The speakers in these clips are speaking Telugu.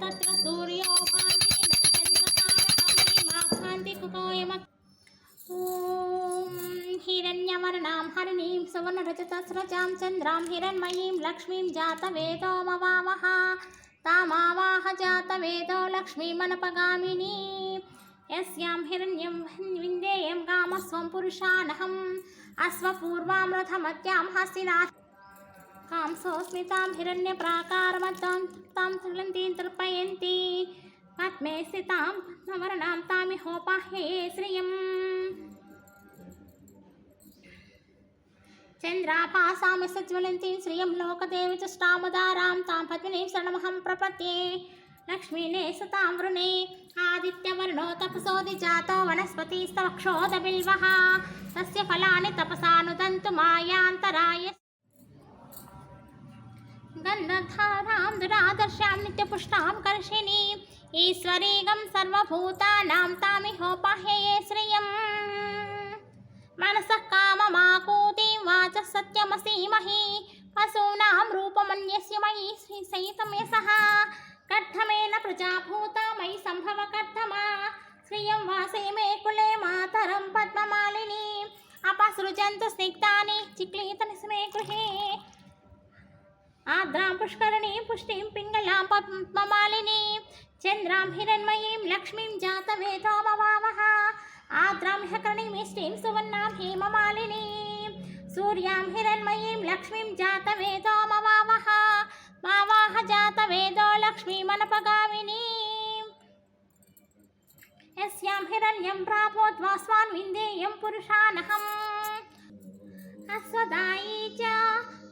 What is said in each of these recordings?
तत्र सूर्यो भान्ति न च चन्द्रतारकं मा भान्ति कुतोऽयम ॐ हिरण्यवर्णां हरिणीं लक्ष्मीमनपगामिनी। यस्यां हिरण्यं विन्देयं कामस्वं पुरुषानहम्। अश्वपूर्वामृतमत्यां हस्तिना कांसोऽस्मितां हिरण्यप्राकारमतां तां तुलन्तीं तर्पयन्ति पद्मे स्थितां, नवरणां तामिहोपाह्ये श्रियम्। चन्द्राभासामि सज्वलन्तीं श्रियं लोकदेवी च श्रामदारां तां पद्मिनीं शरणमहं प्रपद्ये। लक्ष्मीने सतां वृणे, आदित्यवर्णो तपसोऽधिजातो वनस्पतिस्तवक्षोदबिल्वः तस्य फलानि तपसानुदन्तु मायान्तराय। గంధధారాం దురాదర్శాం నిత్యపుష్టాం కర్షిణీ ఈశ్వరీగం సర్వభూతానాం తామిహోపాహ్యయే శ్రియం మనస కామమాకూతీం వాచ సత్యమసీమహి పశూనాం రూపమన్యస్య మయి సైతం యసః కర్థమేన ప్రజాభూత మయి సంభవ కర్థమా శ్రియం వాసేమే కులే మాతరం పద్మమాలిని అపసృజంతు స్నిగ్ధాని చిక్లీత నిస్మే గృహే ఆద్రాం పుష్కరణీం పుష్టిం పింగళాం పద్మమాలిని చంద్రాం హిరణ్మయీం లక్ష్మీం జాతవేదోమవావహ ఆద్రాం హ్యకరణీమిష్టిం సువర్ణాం హేమమాలిని సూర్యాం హిరణ్మయీం లక్ష్మీం జాతవేదోమవావహ మావాహ జాతవేదో లక్ష్మీమనపగామిని. యస్యాం హిరణ్యం ప్రాపో ద్వాస్వాన్ విందేయం పురుషానహం. అస్వదాయీ చ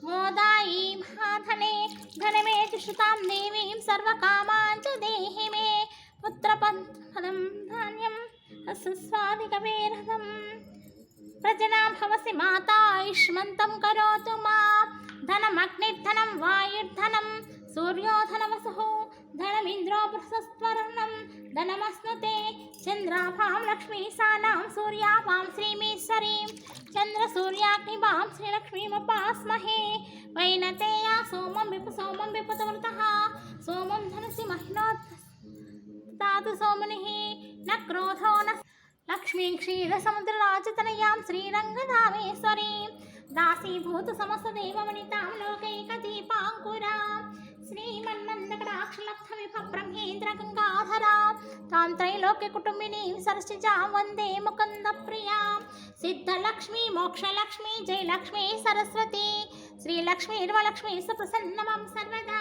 मोदायी महाधने धनमे च श्रुतां देवीं सर्वकामान् च देहि मे। पुत्रपदं धान्यम् अस्वादिकवेरथम् प्रजना भवसि माता आयुष्मन्तं करोतु माँ। धनमग्निर्धनं, वायुर्धनं सूर्योधनवसुः ధనమింద్రో బృహస్పర్ణం ధనమస్నుతే చంద్రాభాం లక్ష్మీ సానాం సూర్యాభాం శ్రీమీశ్వరీం చంద్రసూర్యాగ్నిభాం శ్రీలక్ష్మీమపాస్మహే వైనతేయా సోమం విపు సోమం విపుతమృత సోమం ధనుసి మహిళోత్ తాతు సోముని న క్రోధో న లక్ష్మీ క్షీరసముద్రరాజతనయాం శ్రీరంగధామేశ్వరీం దాసీభూత సమస్త దేవమణి తాంత్రైలోక్య కుటుంబిని సరసిజా వందే ముకుంద ప్రియా సిద్ధలక్ష్మి మోక్షలక్ష్మి జయలక్ష్మి సరస్వతి. శ్రీలక్ష్మి ఇర్వలక్ష్మి సుప్రసన్నమం సర్వదా.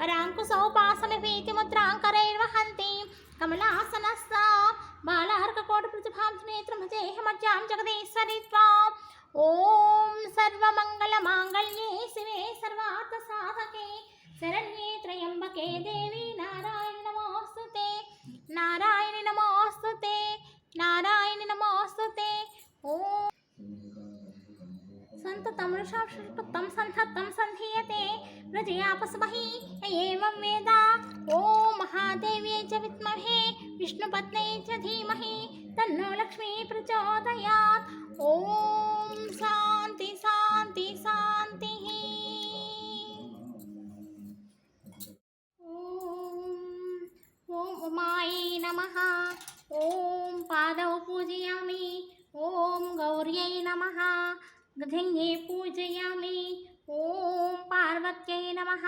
వరాంకుశోపాసమి భీతిముద్రాంకరైర్వహంతి కమలాసనస్థ బాలార్కకోటి ప్రతిభాం నేత్రమజేహమజ్యాం జగదీశ్వరి త్వాం. ఓం సర్వమంగళమాంగళ్యే శివే సర్వార్థ సాధకే. శరణ్యే త్రయంబకే దేవి सन्ततमृषां तं सन्धत्तं सन्धीयते व्रजयापस्महि एवं वेद। ॐ महादेव्यै च विद्महे विष्णुपत्न्यै च धीमहि, तन्नो लक्ष्मी प्रचोदयात्। ॐ शान्ति शान्ति, शान्तिः। ॐ उमायै नमः। ॐ पादौ पूजयामि। ॐ गौर्यै नमः। गृधिङ्गे पूजयामि। ॐ पार्वत्यै नमः।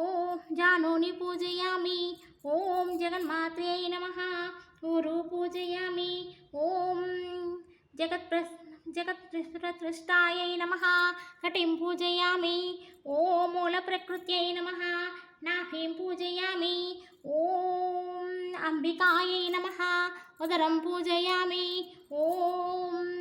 ॐ जानूनि पूजयामि। ॐ जगन्मात्र्यै नमः। ऊरु पूजयामि। ॐ जगत्प्र जगत्पृष्ठायै नमः। कटिं पूजयामि। ॐ मूलप्रकृत्यै नमः। नाभिं पूजयामि। ॐ अम्बिकायै नमः। उदरं पूजयामि। ॐ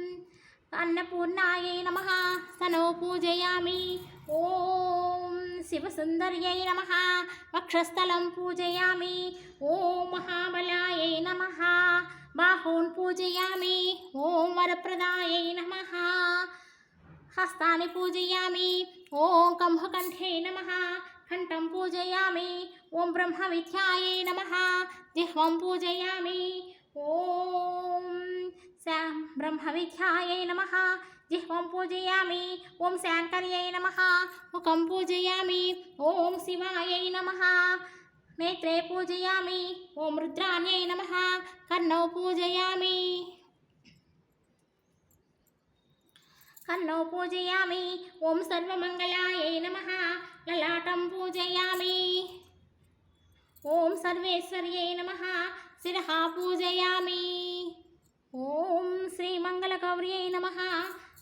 स्तनौ पूजयामि। ॐ शिवसुन्दर्यै नमः। वक्षस्थलं पूजयामि। ॐ महाबलायै नमः। बाहून् पूजयामि। ॐ वरप्रदायै नमः। हस्तानि पूजयामि। ॐ कम्भकण्ठे नमः। कण्ठं पूजयामि। ॐ ब्रह्मविद्यायै नमः। जिह्वं पूजयामि। ॐ ब्रह्मविद्यायै नमः। जिह्वं पूजयामि ॐ शाङ्कर्यै नमः। मुखं पूजयामि ॐ शिवायै नमः। नेत्रे पूजयामि ॐ रुद्राण्यै नमः। कर्णौ पूजयामि। कर्णौ पूजयामि ॐ सर्वमङ्गलायै नमः। ललाटं पूजयामि। ॐ सर्वेश्वर्यै नमः। शिरः पूजयामि। ॐ श्रीमङ्गलगौर्यै नमः।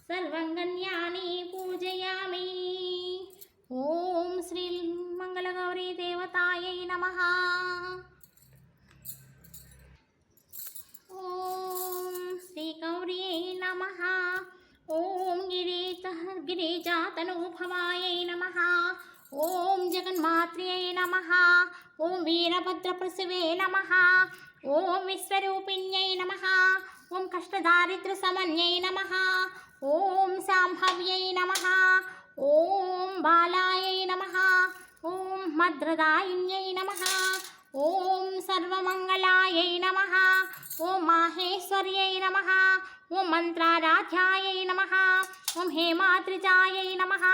సర్వంగన్యాని పూజయామి. ఓం శ్రీ మంగళగౌరీ దేవతాయై నమ. ఓం శ్రీగౌర్యై నమ. ఓం గిరీత గిరిజాతనూభవాయై నమ. ఓం జగన్మాత్ర్యై నమ. ఓం వీరభద్రప్రసవే నమ. ఓం విశ్వరూపిణ్యై నమ. ఓం కష్టదారిద్ర్యసమన్యై నమ. ॐ नम नमः ॐ बालायै नमः ॐ मद्रदायिन्यै नमः ॐ सर्वमङ्गलायै नमः ॐ माहेश्वर्यै नमः ॐ मन्त्राराध्यायै नमः ॐ हेमाद्रिजायै नमः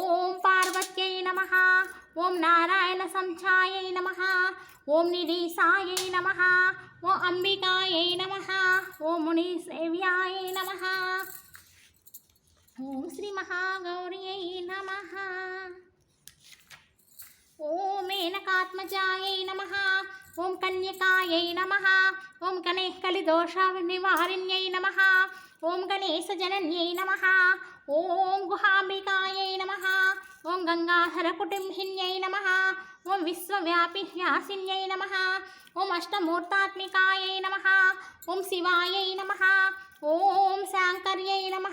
ॐ पार्वत्यै नमः नारायण नारायणसंध्यायै नमः ॐ निरीसायै नमः ॐ अम्बिकायै नमः ॐ मुनिसेव्यायै नमः ఓం శ్రీ మహాగౌర్యై నమ. ఓం మేనకాత్మజాయై నమ. ఓం కన్యకాయై నమ. ఓం గణేష్ కలిదోష నివారిణ్యై నమ. ఓం గణేశ జనన్యై నమ. ఓం గుహాంబికాయై నమ. ఓం గంగాధర కుటుంబిన్యై నమ. ఓం విశ్వవ్యాపి వ్యాసిన్యై నమ. ఓం అష్టమూర్తాత్మికాయై నమ. ఓం శివాయై నమ. ఓం శాంకర్యై నమ.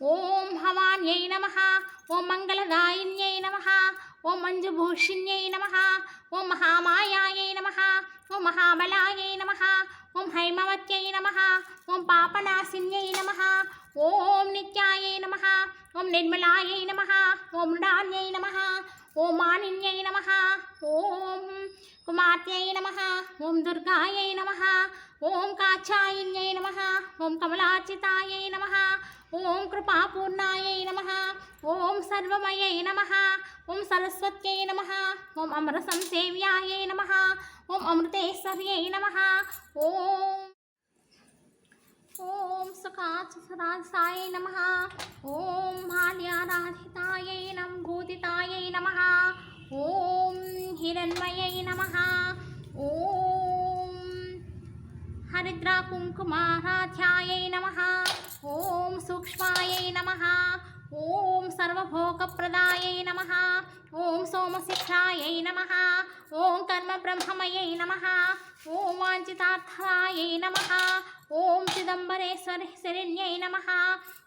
ఓం హవాన్యై నమ ఓం మంగళదాయిన్యై నమ ఓం మంజుభూషిణ్యై నమ ఓం మహామాయాయై నమ ఓం మహాబలాయై నమ ఓం హైమవత్యై నమ ఓం పాపనాశిన్యై నమ ఓం నిత్యాయై నమ ఓం నిర్మలాయై నమ ఓం మృడాన్యై నమ ఓం మానిన్యై నమ ఓం కుమార్తెై నమ ఓం దుర్గాయై నమ ఓం కాచాయిన్యై నమ ఓం కమలార్చితాయై నమ ఓం కృపాపూర్ణాయై నమ ఓం సర్వమయై నమ ఓం సరస్వత్యై నమ ఓం అమరసంసేవ్యాయై నమ ఓం అమృతేశ్వర్యై నమ ఓం ఓం సుఖాసురాసాయ నమ. ఓం మాల్యారాధితాయై నం భూతితాయై నమ. ఓం హిరణ్మయై నమ. ఓం హరిద్రా కుంకుమారాధ్యాయై నమ. ఓం సూక్ష్మాయై నమ. ఓం సర్వభోగప్రదాయై నమ. ఓం సోమశిఖాయై నమ. ఓం కర్మ కర్మబ్రహ్మమయై నమ. ఓం వాంఛితార్థాయై నమ. ఓం చిదంబరేశ్వర శరణ్యై నమ.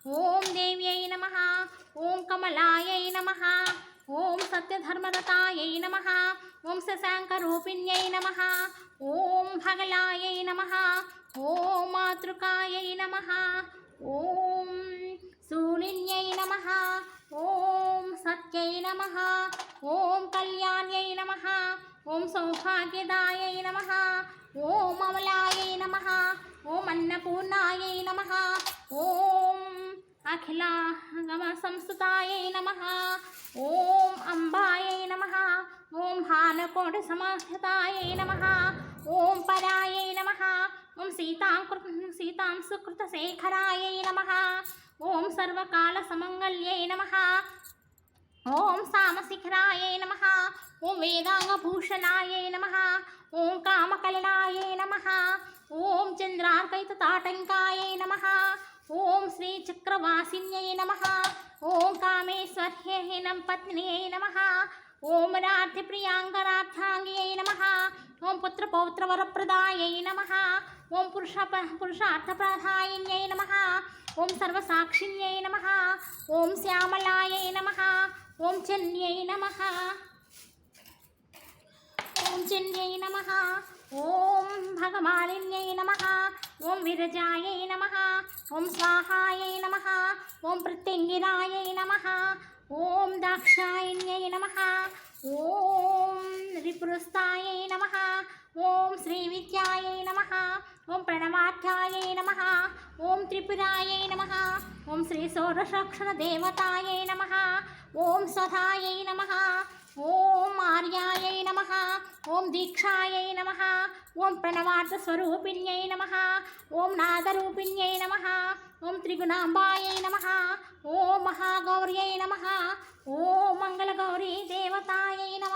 ఓం దేవ్యై నమ. ఓం కమలాయై నమ. ఓం సత్యధర్మరతాయై నమ. ఓం శశాంకరూపిణ్యై నమ. ఓం భగలాయై నమ. ఓం మాతృకాయై నమ. ఓం శూలిన్యై నమ. ఓం సత్యై నమ. ఓం కళ్యాణ్యై నమ. ఓం సౌభాగ్యదాయై నమ. ఓం అమలాయై నమ. ఓం అన్నపూర్ణాయై నమ. ఓం అఖిలా సంస్థాయై నమ. ఓం అంబాయై నమ. ఓం హానకోటి సమాహితాయై నమ. ఓం పరాయై నమ. ఓం సీతాం సీతాం సుకృత శేఖరాయై నమ. ஓம் சர்வகால சமங்கல்யே நமஹா. ஓம் சாமசிகராய நமஹா. ஓம் வேதாங்க பூஷணாய நமஹா. ஓம் காமகல்யாய நமஹா. ஓம் சந்திரார்கைத தாட்டங்காய நமஹா. ஓம் ஸ்ரீ சக்கரவாசின்யை நமஹா. ஓம் காமேஸ்வர்யே நம் பத்னியை நமஹா. ஓம் ரார்த்தி பிரியாங்கரார்த்தாங்கியை நமஹா. ஓம் புத்திர பௌத்திர வரப்பிரதாயை நமஹா. ஓம் புருஷ புருஷார்த்த பிரதாயின்யை நமஹா. ఓం సర్వసాక్షిణ్యై నమ. ఓం శ్యామలాయై నమ. ఓం చన్యై నమ. ఓం చన్యై నమ. ఓం భగమాలిన్యై నమ. ఓం విరజాయై నమ. ఓం స్వాహాయై నమ. ఓం ప్రత్యంగిరాయై నమ. ఓం దాక్షాయణ్యై నమ. ఓం రిపురుస్తాయై నమ. ఓం శ్రీ శ్రీవిద్యాయై నమ ఓం ప్రణవాధ్యాయై నమ ఓం త్రిపురాయై నమ ఓం శ్రీ షోడశాక్షర దేవతాయై నమ ఓం స్వధాయై నమ ఓం ఆర్యాయై నమ ఓం దీక్షాయై నమ ఓం ప్రణవార్థస్వరూపిణ్యై నమ ఓం నాదరూపిణ్యై నమ ఓం త్రిగుణాంబాయై నమ ఓం మహాగౌర్యై నమ ఓం మంగళగౌరీ దేవతాయై నమ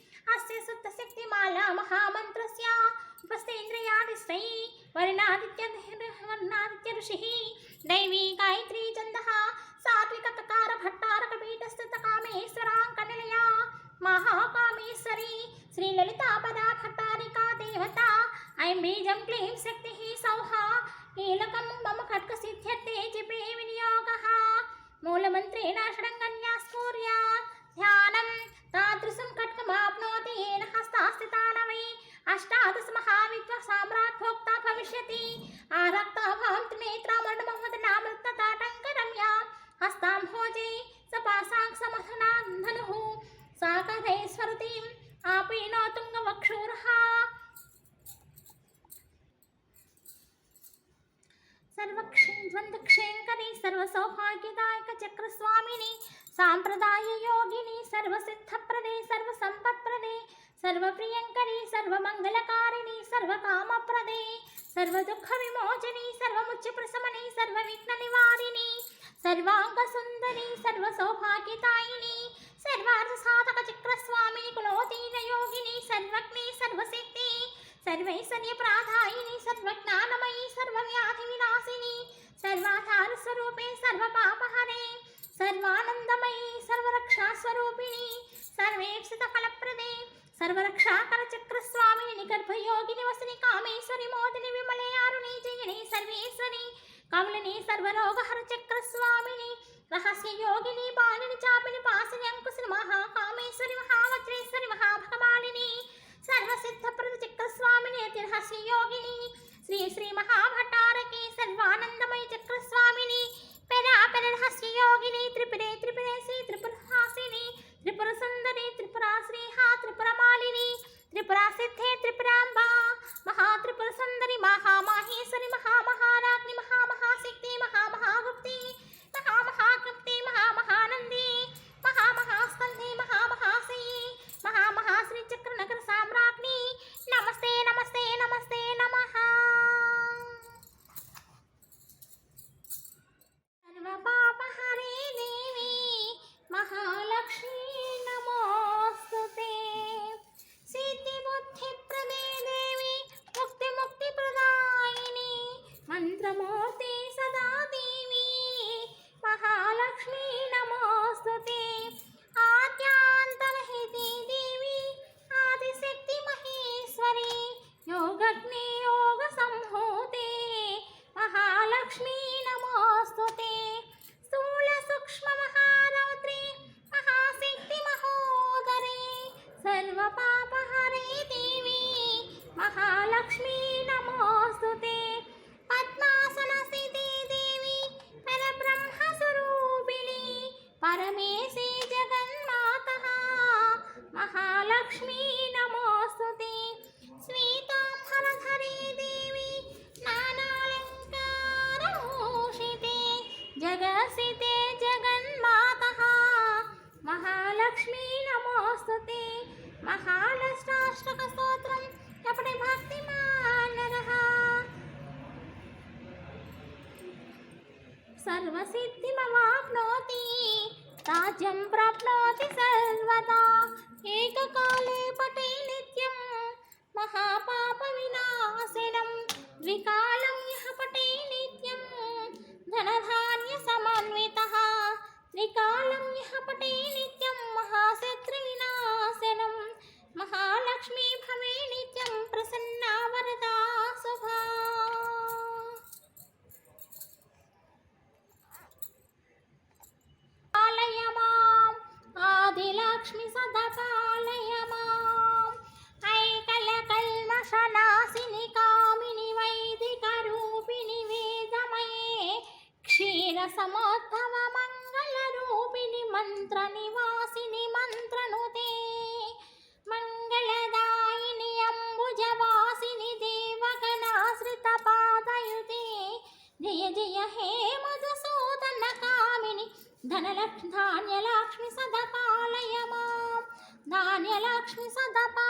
अस्य सुप्तशक्तिमाला महामन्त्रस्य उपस्थेन्द्रियादिष्टै वर्णादित्य ऋषिः दैवी गायत्री छन्दः सात्विकतकार महाकामेश्वरी श्रीललितापदा भट्टारिका देवता ऐं बीजं क्लीं शक्तिः सौहा कीलकं मम खड्गसिद्ध्यर्थे సాంప్రదాయ యోగిని సర్వసిద్ధప్రదే సర్వసంపత్ప్రదే సర్వప్రియంకరి సర్వమంగళకారిణి సర్వకామప్రదే సర్వదుఃఖ విమోచని సర్వముచ్చు ప్రసమని సర్వవిఘ్న నివారిణి సర్వాంగ సుందరి సర్వ సౌభాగ్యతాయిని సర్వార్థ సాధక చక్రస్వామిని కులోతీన యోగిని సర్వజ్ఞి సర్వసిద్ధి సర్వైశ్వర్య ప్రాధాయిని సర్వజ్ఞానమయి సర్వవ్యాధి వినాశిని సర్వాధార స్వరూపే సర్వపాపహరే సర్వానందమై సర్వరక్షాస్వరూపిణి సర్వేప్సితఫలప్రదే సర్వరక్షాకరచక్రస్వామిని నిగర్భయోగిని వసని కామేశ్వరి మోదిని విమలయారుని జయని సర్వేశ్వరి కమలిని సర్వరోగహర చక్రస్వామిని రహస్య యోగిని బాలిని చాపిని పాసిని అంకుశని మహాకామేశ్వరి మహావజ్రేశ్వరి మహాభగవాలిని సర్వసిద్ధప్రద చక్రస్వామిని రహస్య యోగిని శ్రీ శ్రీ మహాభటారకి సర్వానందమయ చక్రస్వామిని యోగిని త్రిపురే త్రిపురేసి త్రిపురహాసిని త్రిపుర సుందరి త్రిపురాశ్రీ హా త్రిపురమాలిని త్రిపురా సిద్ధే త్రిపురాంబా మహా परमेशे जगन्मातः, महालक्ष्मी नमोऽस्तु ते। श्वेताम्बरधरे देवी नानालङ्कारभूषिते जगसिते जगन्मातः, महालक्ष्मी नमोऽस्तु ते। महालष्टाष्टकस्तोत्रं कपटे भक्तिमान् नरः सर्वसिद्धिमवाप्नोति राज्यं प्राप्नोति सर्वदा एककाले లక్ష్మి సదా పాలయమా ఐకల కల్మషనాశిని కామిని వైదిక రూపిణి వేదమయే క్షీర సమోద్భవ మంగళ రూపిణి మంత్ర నివాసిని మంత్రనుతే. మంగళదాయిని అంబుజవాసిని దేవగణాశ్రిత పాదయుతే. జయ జయ హే మధుసూదన కామిని ధనలక్ష్మి 吹上大巴。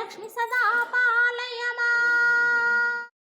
लक्ष्मी सदा